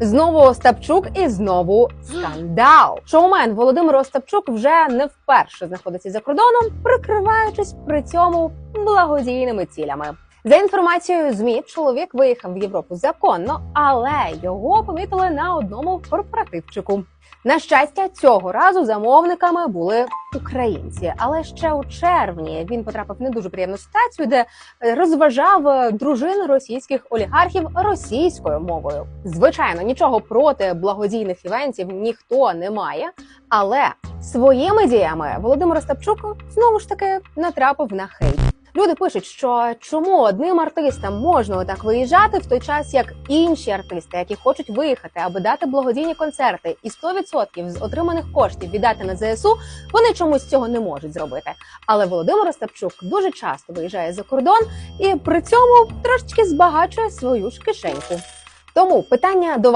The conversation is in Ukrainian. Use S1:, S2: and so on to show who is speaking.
S1: Знову Остапчук і знову скандал. Шоумен Володимир Остапчук вже не вперше знаходиться за кордоном, прикриваючись при цьому благодійними цілями. За інформацією змі, чоловік виїхав в Європу законно, але його помітили на одному корпоративчику. На щастя, цього разу замовниками були українці. Але ще у червні він потрапив в не дуже приємну ситуацію, де е, розважав е, дружин російських олігархів російською мовою. Звичайно, нічого проти благодійних івентів ніхто не має. Але своїми діями Володимир Остапчук знову ж таки натрапив на хейт. Люди пишуть, що чому одним артистам можна отак виїжджати в той час, як інші артисти, які хочуть виїхати, аби дати благодійні концерти, і 100% з отриманих коштів віддати на ЗСУ, вони чомусь цього не можуть зробити. Але Володимир Остапчук дуже часто виїжджає за кордон і при цьому трошечки збагачує свою ж кишеньку. Тому питання до вас.